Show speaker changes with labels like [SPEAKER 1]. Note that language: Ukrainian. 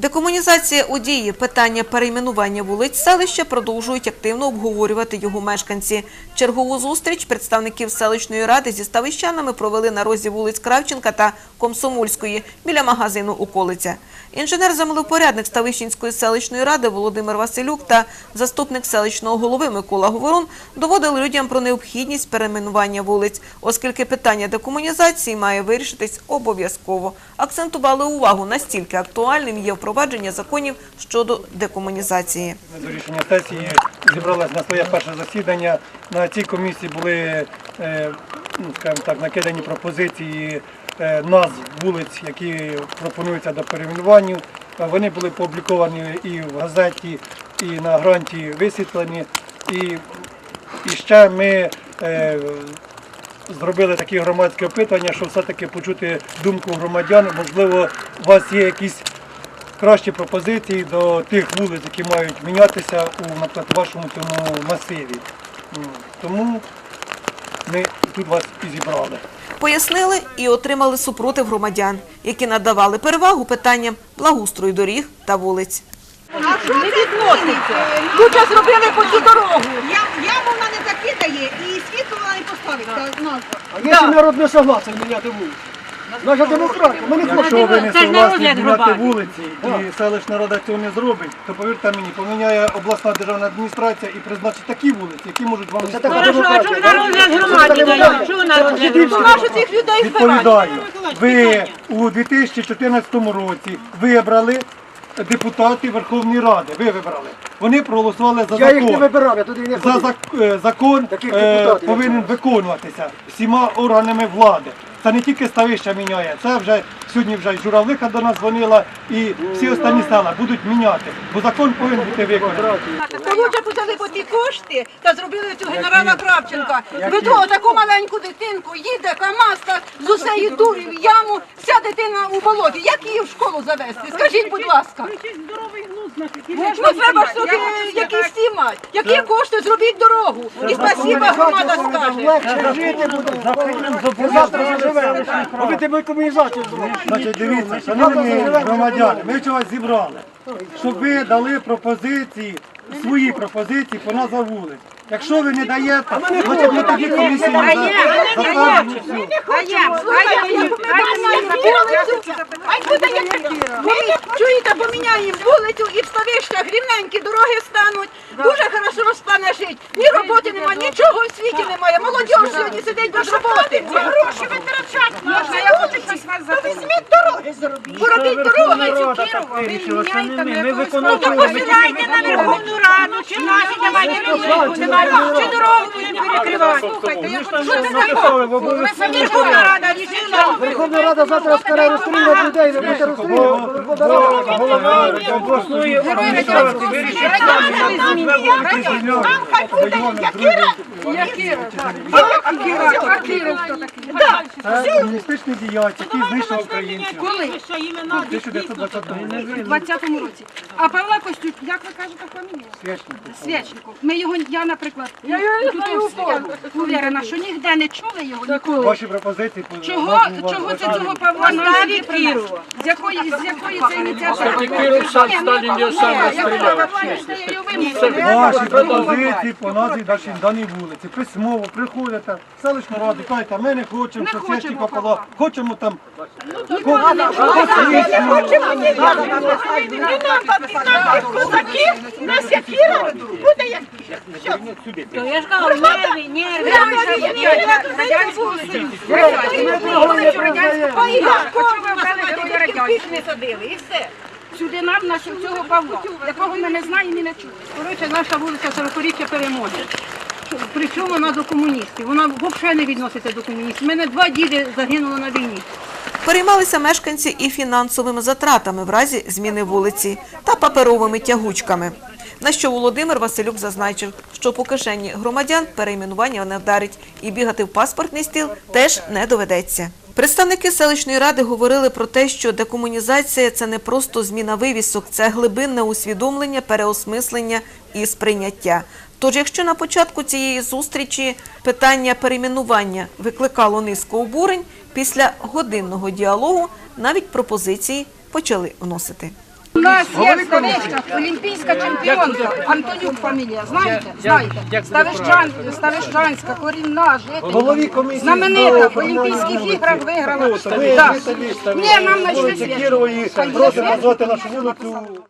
[SPEAKER 1] Декомунізація у дії, питання перейменування вулиць селища продовжують активно обговорювати його мешканці. Чергову зустріч представників селищної ради зі ставищанами провели на розі вулиць Кравченка та Комсомольської біля магазину «Околиця». Інженер-землепорядник Ставищенської селищної ради Володимир Василюк та заступник селищного голови Микола Говорун доводили людям про необхідність перейменування вулиць, оскільки питання декомунізації має вирішитись обов'язково. Акцентували увагу, настільки актуальним є впровадження законів щодо декомунізації.
[SPEAKER 2] До рішення сесії зібралися на своє перше засідання. На цій комісії були, е, ну, так, накидані пропозиції е, назв вулиць, які пропонуються до перейменування. Вони були опубліковані і в газеті, і на гранті висвітлені. І, і ще ми е, зробили такі громадське опитування, що все-таки почути думку громадян. Можливо, у вас є якісь кращі пропозиції до тих вулиць, які мають мінятися у наприклад, вашому цьому масиві. Тому ми тут вас і зібрали.
[SPEAKER 1] Пояснили і отримали супротив громадян, які надавали перевагу питанням благоустрою доріг та вулиць.
[SPEAKER 3] Не відноситься. Лучше зробили по цю дорогу.
[SPEAKER 4] Яму вона не закидає і світло вона не поставить.
[SPEAKER 5] А якщо народ не согласен міняти вулицю? Наша демократія. Ми не хочемо.
[SPEAKER 2] Якщо ви не
[SPEAKER 3] Це ж не
[SPEAKER 2] согласні
[SPEAKER 3] розгляд
[SPEAKER 2] міняти вулиці і селищна рада цього не зробить, то повірте мені, поміняє обласна державна адміністрація і призначить такі вулиці, які можуть вам не
[SPEAKER 5] така.
[SPEAKER 3] Хорошо, а чому на розгляд громаді дають? Чого на розгляд громаді?
[SPEAKER 4] Цих людей збирати?
[SPEAKER 2] Відповідаю, ви у 2014 році вибрали депутатів Верховної Ради. Ви вибрали. Вони проголосували за
[SPEAKER 5] Я їх не
[SPEAKER 2] закон.
[SPEAKER 5] вибирав, я туди не
[SPEAKER 2] За
[SPEAKER 5] ходив.
[SPEAKER 2] зак- е, закон
[SPEAKER 5] Таких
[SPEAKER 2] е,
[SPEAKER 5] депутатів,
[SPEAKER 2] повинен виконуватися всіма органами влади. Це не тільки ставища міняє, це вже сьогодні вже журавлиха до нас дзвонила і всі останні села будуть міняти, бо закон повинен бути виконаний.
[SPEAKER 4] Лучше взяли по ті кошти та зробили цього генерала Кравченка. Ви того таку маленьку дитинку їде КАМАЗ та з усеї дурі в яму, вся дитина у болоті. Як її в школу завести? Скажіть, будь ласка. Ну треба ж собі якісь ці мати. Які кошти зробіть дорогу? І спасіба громада скаже.
[SPEAKER 5] Легше жити буде. Завтра заживемо. Аби тебе комунізацію зробили.
[SPEAKER 2] Значить, дивіться, шановні громадяни, ми вас зібрали, щоб ви дали пропозиції, свої пропозиції по назва вулиць. Якщо ви не даєте, значить ми тоді комісію не затверджуємо.
[SPEAKER 4] Ай буде як чуєте, поміняємо вулицю і в ставищах рівненькі дороги стануть. Дуже хорошо стане жити. Ні роботи немає, нічого в світі немає. Молодь сьогодні сидить без роботи. Гроші витрачати можна. Я хочу щось вас запитати. Візьміть дороги зробіть. Поробіть дороги.
[SPEAKER 5] Ми
[SPEAKER 3] Ну то посилайте на Верховну Раду, чи наші давайте роботу, чи дорогу будемо перекривати. Слухайте, я хочу, що це таке? Верховна Рада рішила.
[SPEAKER 5] Верховна Рада завтра скаже розстрілювати людей, ви будете розстрілювати.
[SPEAKER 2] Голова обласної адміністрації вирішить
[SPEAKER 4] Там хай буде Якіра.
[SPEAKER 2] Це комуністичний діяч, який знищив українців.
[SPEAKER 6] Коли? Що імена
[SPEAKER 2] У 1920
[SPEAKER 6] в 20-му році. А Павла Костюк, як ви кажете фамілію?
[SPEAKER 2] Священник.
[SPEAKER 6] Свячников. Ми його, я, наприклад, тут уверена, що ніде не чули його ніколи.
[SPEAKER 2] Ваші пропозиції по
[SPEAKER 6] Чого, чого це цього Павла нам не? З якої, з якої це ініціативи? Сталін його саме стріляв.
[SPEAKER 2] Ваші пропозиції по назві нашій даній вулиці. Письмово приходите в селищну раду, кажете, ми не хочемо, що Священника Павла, хочемо там.
[SPEAKER 3] Я ж кажу, нерви, нерви.
[SPEAKER 4] не садили і все.
[SPEAKER 6] Сюди нам нашого цього Павла, якого ми не знаємо і не чули.
[SPEAKER 4] Коротше, наша вулиця 40-річчя перемоги. Причому вона до комуністів. Вона взагалі не відноситься до комуністів. У мене два діди загинули на війні.
[SPEAKER 1] Переймалися мешканці і фінансовими затратами в разі зміни вулиці та паперовими тягучками. На що Володимир Василюк зазначив, що по кишені громадян перейменування не вдарить і бігати в паспортний стіл теж не доведеться. Представники селищної ради говорили про те, що декомунізація це не просто зміна вивісок, це глибинне усвідомлення, переосмислення і сприйняття. Тож, якщо на початку цієї зустрічі питання перейменування викликало низку обурень, після годинного діалогу навіть пропозиції почали вносити.
[SPEAKER 6] У нас є ставища, олімпійська чемпіонка, Антонюк фамілія, знаєте? Знаєте. Ставищан, Ставищанська, корінна,
[SPEAKER 2] комісії
[SPEAKER 6] Знаменита, в Олімпійських іграх виграла.
[SPEAKER 2] Ви
[SPEAKER 6] Так. Ні, нам знайшли
[SPEAKER 2] Кірової
[SPEAKER 6] свідчення.
[SPEAKER 2] просимо назвати нашу вулицю